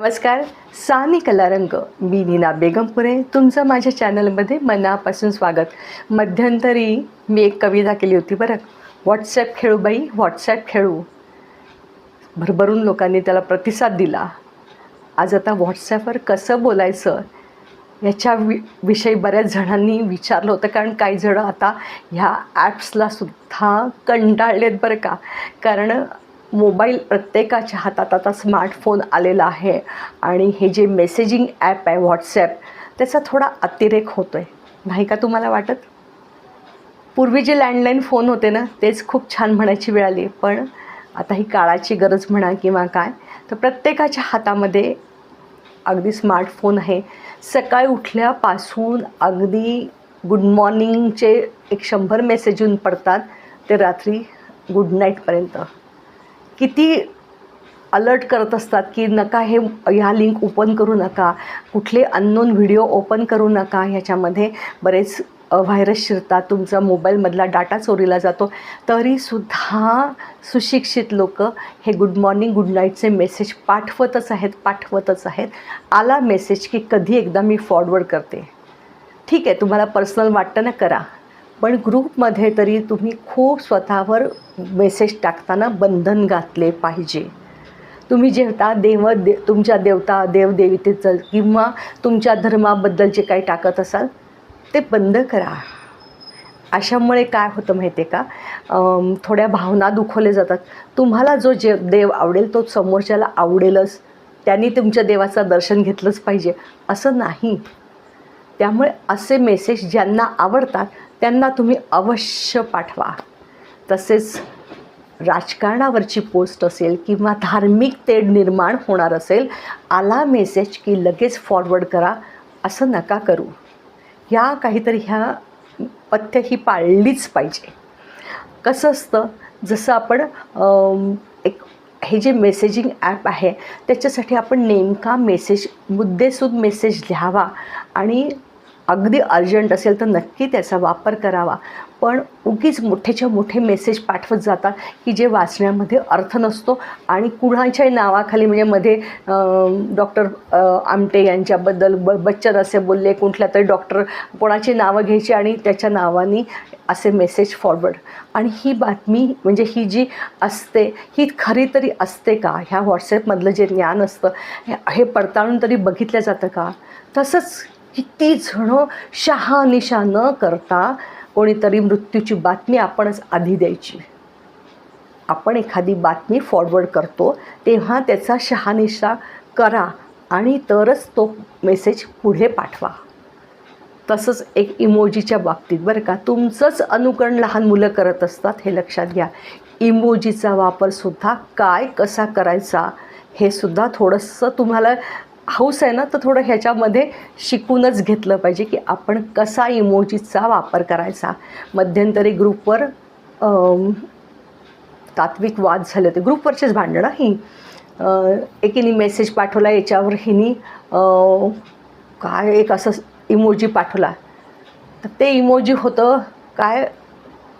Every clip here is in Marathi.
नमस्कार सानी कलारंग मी नीना बेगमपुरे तुमचं माझ्या चॅनलमध्ये मनापासून स्वागत. मध्यंतरी मी एक कविता केली होती बरं. व्हॉट्सॲप खेळू बाई व्हॉट्सॲप खेळू. भरभरून लोकांनी त्याला प्रतिसाद दिला. आज आता व्हॉट्सॲपवर कसं बोलायचं याच्या वि विषयी बऱ्याच जणांनी विचारलं होतं कारण काही जणं आता ह्या ॲप्सला सुद्धा कंटाळलेत बरं का. कारण मोबाईल प्रत्येकाच्या हातात आता स्मार्टफोन आलेला आहे. आणि हे जे मेसेजिंग ॲप आहे व्हॉट्सॲप त्याचा थोडा अतिरेक होतो आहे नाही का तुम्हाला वाटत? पूर्वी जे लँडलाईन फोन होते ना तेच खूप छान म्हणायची वेळ आली. पण आता ही काळाची गरज म्हणा किंवा काय तर प्रत्येकाच्या हातामध्ये अगदी स्मार्टफोन आहे. सकाळी उठल्यापासून अगदी गुड मॉर्निंगचे एक शंभर मेसेज येऊन पडतात. ते रात्री गुड नाईटपर्यंत किती अलर्ट करत असतात की नका हे ह्या लिंक ओपन करू नका कुठले अननोन व्हिडिओ ओपन करू नका ह्याच्यामध्ये बरेच व्हायरस शिरतात तुमचा मोबाईलमधला डाटा चोरीला जातो. तरीसुद्धा सुशिक्षित लोक हे गुड मॉर्निंग गुड नाईटचे मेसेज पाठवतच आहेत पाठवतच आहेत. आला मेसेज की कधी एकदा मी फॉरवर्ड करते. ठीक आहे तुम्हाला पर्सनल वाटतं ना करा. पण ग्रुपमध्ये तरी तुम्ही खूप स्वतःवर मेसेज टाकताना बंधन घातले पाहिजे. तुम्ही जेवता देव दे तुमच्या देवता देवदेवतेचं किंवा तुमच्या धर्माबद्दल जे काही टाकत असाल ते बंद करा. अशामुळे काय होतं माहिती आहे का थोड्या भावना दुखवले जातात. तुम्हाला जो जे देव आवडेल तो समोरच्याला आवडेलच. त्यांनी तुमच्या देवाचं दर्शन घेतलंच पाहिजे. असं नाही. त्यामुळे असे मेसेज ज्यांना आवडतात त्यांना तुम्ही अवश्य पाठवा. तसेच राजकारणावरची पोस्ट असेल किंवा धार्मिक तेढ निर्माण होणार असेल आला मेसेज की लगेच फॉरवर्ड करा असं नका करू. ह्या काहीतरी ह्या पथ्य ही पाळलीच पाहिजे. कसं असतं जसं आपण एक हे जे मेसेजिंग ॲप आहे त्याच्यासाठी आपण नेमका मेसेज मुद्देसूद मेसेज लिहावा आणि अगदी अर्जंट असेल तर नक्की त्याचा वापर करावा. पण उगीच मोठेच्या मोठे मेसेज पाठवत जातात की जे वाचण्यामध्ये अर्थ नसतो आणि कुणाच्याही नावाखाली म्हणजे मध्ये डॉक्टर आमटे यांच्याबद्दल ब बच्चन असे बोलले कुठल्या तरी डॉक्टर कोणाची नावं घ्यायची आणि त्याच्या नावाने असे मेसेज फॉरवर्ड आणि ही बातमी म्हणजे ही जी असते ही खरी तरी असते का? ह्या व्हॉट्सॲपमधलं जे ज्ञान असतं हे हे पडताळून तरी बघितलं जातं का? तसंच किती जणं शहानिशा न करता कोणीतरी मृत्यूची बातमी आपणच आधी द्यायची. आपण एखादी बातमी फॉरवर्ड करतो तेव्हा त्याचा शहानिशा करा आणि तरच तो मेसेज पुढे पाठवा. तसंच एक इमोजीच्या बाबतीत बरं का तुमचंच अनुकरण लहान मुलं करत असतात हे लक्षात घ्या. इमोजीचा वापरसुद्धा काय कसा करायचा हे सुद्धा थोडंसं तुम्हाला हौस आहे ना तर थोडं ह्याच्यामध्ये शिकूनच घेतलं पाहिजे की आपण कसा इमोजीचा वापर करायचा. मध्यंतरी ग्रुपवर तात्विक वाद झाले होते. ग्रुपवरचेच भांडणं ही. एकीने मेसेज पाठवला याच्यावर हिनी काय एक असं इमोजी पाठवला. तर ते इमोजी होतं काय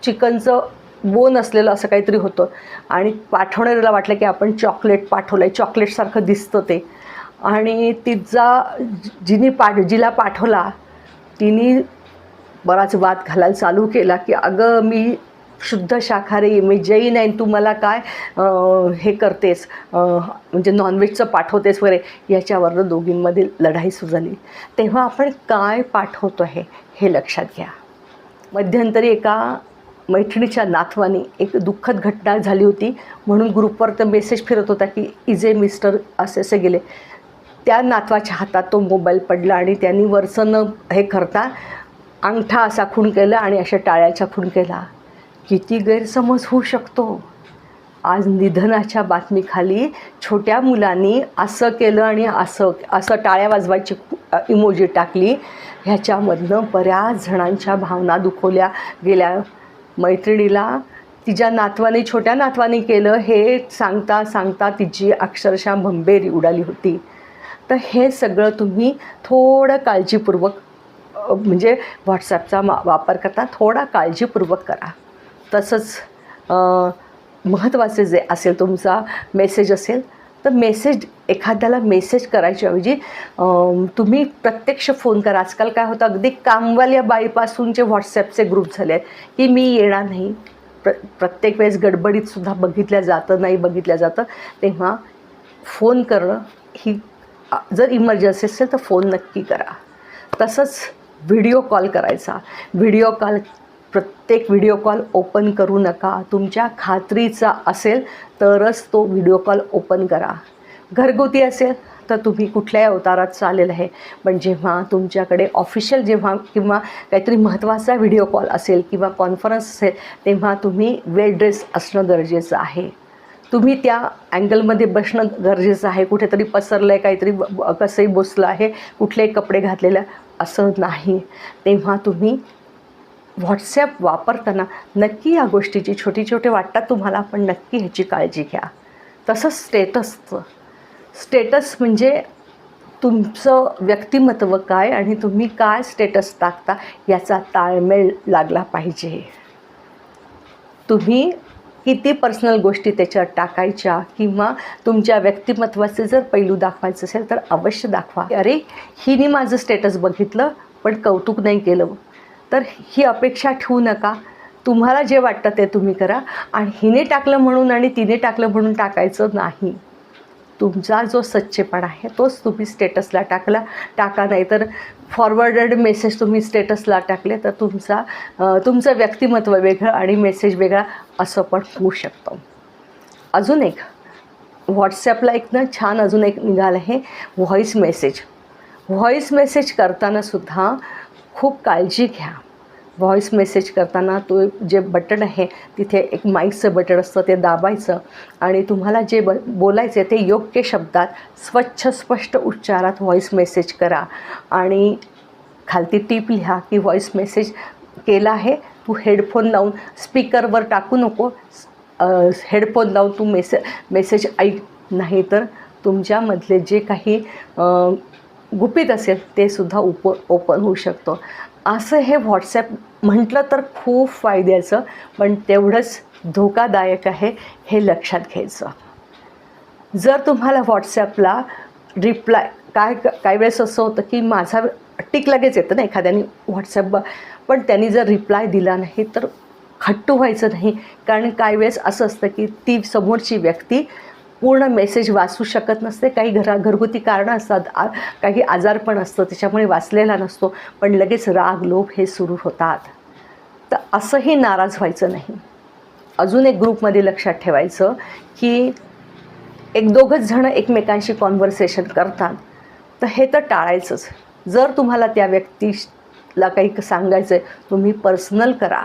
चिकनचं बोन असलेलं असं काहीतरी होतं. आणि पाठवणाऱ्याला वाटलं की आपण चॉकलेट पाठवलं आहे चॉकलेटसारखं दिसतं ते. आणि तिचा जिने पाठ जिला पाठवला तिने बराच वाद घालायला चालू केला की अगं मी शुद्ध शाकाहारी मी जैन आहे तू मला काय हे करतेस म्हणजे नॉनव्हेजचं पाठवतेस वगैरे. याच्यावरनं दोघींमध्ये लढाई सुरू झाली. तेव्हा आपण काय पाठवतो आहे हे लक्षात घ्या. मध्यंतरी एका मैत्रिणीच्या नातवानी एक दुःखद घटना झाली होती म्हणून ग्रुपवर तर मेसेज फिरत होता की इजे मिस्टर असे असे गेले. त्या नातवाच्या हातात तो मोबाईल पडला आणि त्यांनी वरचं न हे करता अंगठा असा खूण केला आणि अशा टाळ्याचा खूण केला. किती गैरसमज होऊ शकतो? आज निधनाच्या बातमीखाली छोट्या मुलांनी असं केलं आणि असं असं टाळ्या वाजवायची इमोजी टाकली. ह्याच्यामधनं बऱ्याच जणांच्या भावना दुखवल्या गेल्या. मैत्रिणीला तिच्या नातवाने छोट्या नातवाने केलं हे सांगता सांगता तिची अक्षरशः भंबेरी उडाली होती. तर हे सगळं तुम्ही थोडं काळजीपूर्वक म्हणजे व्हॉट्सॲपचा मा वापर करता थोडा काळजीपूर्वक करा. तसंच महत्त्वाचे जे असेल तुमचा मेसेज असेल तर मेसेज एखाद्याला मेसेज करायच्या ऐवजी तुम्ही प्रत्यक्ष फोन करा. आजकाल काय होतं अगदी कामवाल्या बाईपासूनचे व्हॉट्सॲपचे ग्रुप झाले आहेत की मी येणार नाही. प्र प्रत्येक वेळेस गडबडीतसुद्धा बघितल्या जातं नाही बघितल्या जातं तेव्हा फोन करणं ही जर इमर्जन्सी असेल तर फोन नक्की करा. तसंच व्हिडिओ कॉल करायचा. व्हिडिओ कॉल प्रत्येक व्हिडिओ कॉल ओपन करू नका. तुमच्या खात्रीचा असेल तरच तो व्हिडिओ कॉल ओपन करा. घरगुती असेल तर तुम्ही कुठल्याही अवतारात चालेल आहे. पण जेव्हा तुमच्याकडे ऑफिशियल जेव्हा किंवा काहीतरी महत्त्वाचा व्हिडिओ कॉल असेल किंवा कॉन्फरन्स असेल तेव्हा तुम्ही वेल ड्रेस असणं गरजेचं आहे. तुम्ही त्या अँगलमध्ये बसणं गरजेचं आहे. कुठेतरी पसरलं आहे काहीतरी ब- कसंही बसलं आहे कुठलेही कपडे घातलेलं असं नाही. तेव्हा तुम्ही व्हॉट्सॲप वापरताना नक्की या गोष्टीची छोटी छोटे वाटतात तुम्हाला. पण नक्की ह्याची काळजी घ्या. तसंच स्टेटसचं स्टेटस म्हणजे तुमचं व्यक्तिमत्व काय आणि तुम्ही काय स्टेटस टाकता याचा ताळमेळ लागला पाहिजे. तुम्ही किती पर्सनल गोष्टी त्याच्यात टाकायच्या किंवा तुमच्या व्यक्तिमत्वाचे जर पैलू दाखवायचं असेल तर अवश्य दाखवा. अरे हिने माझं स्टेटस बघितलं पण कौतुक नाही केलं. तर ही अपेक्षा ठेवू नका. तुम्हाला जे वाटतं ते तुम्ही करा. आणि हिने टाकलं म्हणून आणि तिने टाकलं म्हणून टाकायचं नाही. तुमचा जो सच्चेपणा आहे तोच तुम्ही स्टेटसला टाकला. टाका नाही तर फॉरवर्डेड मेसेज तुम्ही स्टेटसला टाकले तर तुमचा तुमचं व्यक्तिमत्व वेगळं आणि मेसेज वेगळा असं पण होऊ शकतो. अजून एक व्हॉट्सॲपला एक ना छान अजून एक निघालं आहे व्हॉईस मेसेज व्हॉईस मेसेज करतानासुद्धा खूप काळजी घ्या. व्हॉईस मेसेज करताना तो जे बटन आहे तिथे एक माईकचं बटन असतं ते दाबायचं. आणि तुम्हाला जे ब बोलायचं ते योग्य शब्दात स्वच्छ स्पष्ट उच्चारात व्हॉईस मेसेज करा. आणि खालती टीप लिहा की व्हॉईस मेसेज केला आहे तू हेडफोन लावून स्पीकरवर टाकू नको. हेडफोन लावून तू मेसे मेसेज ऐक. नाही तर तुमच्यामधले जे काही गुपित असेल ते सुद्धा उप ओपन होऊ शकतं. असं हे व्हॉट्सॲप म्हटलं तर खूप फायद्याचं पण तेवढंच धोकादायक आहे हे लक्षात घ्यायचं. जर तुम्हाला व्हॉट्सॲपला रिप्लाय काय काही वेळेस असं होतं की माझा टिक लगेच येतं ना एखाद्याने व्हॉट्सॲप पण त्यांनी जर रिप्लाय दिला नाही तर खट्टू व्हायचं नाही. कारण काही वेळेस असं असतं की ती समोरची व्यक्ती पूर्ण मेसेज वाचू शकत नसते. काही घरा घरगुती कारणं असतात. आ काही आजारपण असतं त्याच्यामुळे वाचलेला नसतो. पण लगेच राग लोभ हे सुरू होतात. तर असंही नाराज व्हायचं नाही. अजून एक ग्रुपमध्ये लक्षात ठेवायचं की एक दोघंच जणं एकमेकांशी कॉन्व्हर्सेशन करतात. तर हे तर टाळायचंच. जर तुम्हाला त्या व्यक्तीला काही सांगायचं आहे तुम्ही पर्सनल करा.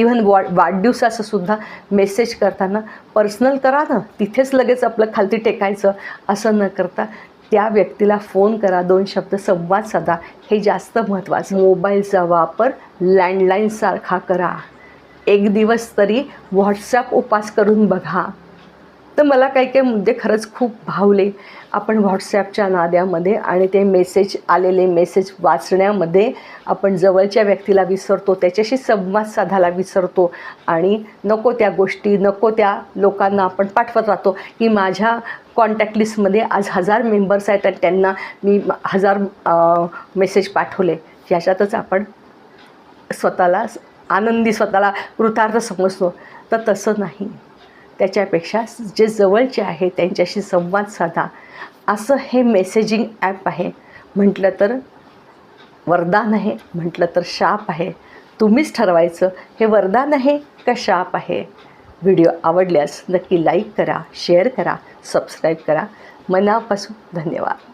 इव्हन वा वाढदिवसाचं सुद्धा मेसेज करताना पर्सनल करा ना तिथेच लगेच आपलं खालती टेकायचं असं न करता त्या व्यक्तीला फोन करा दोन शब्द संवाद साधा. हे जास्त महत्त्वाचं मोबाईलचा वापर लँडलाईनसारखा करा. एक दिवस तरी व्हॉट्सॲप उपास करून बघा. तर मला काही काही मुद्दे खरंच खूप भावले. आपण व्हॉट्सॲपच्या नाद्यामध्ये आणि ते मेसेज आलेले मेसेज वाचण्यामध्ये आपण जवळच्या व्यक्तीला विसरतो त्याच्याशी संवाद साधायला विसरतो आणि नको त्या गोष्टी नको त्या लोकांना आपण पाठवत राहतो. की माझ्या कॉन्टॅक्ट लिस्टमध्ये आज हजार मेंबर्स आहेत आणि त्यांना मी हजार मेसेज पाठवले. याच्यातच आपण स्वतःला आनंदी स्वतःला कृतार्थ समजतो. तर तसं नाही. त्याच्यापेक्षा जे जवळचे आहे त्यांच्याशी संवाद साधा. असं हे मेसेजिंग ॲप आहे. म्हटलं तर वरदान आहे. म्हटलं तर शाप आहे. तुम्हीच ठरवायचं. हे वरदान आहे का शाप आहे? व्हिडिओ आवडल्यास नक्की लाईक करा शेअर करा सबस्क्राईब करा. मनापासून धन्यवाद.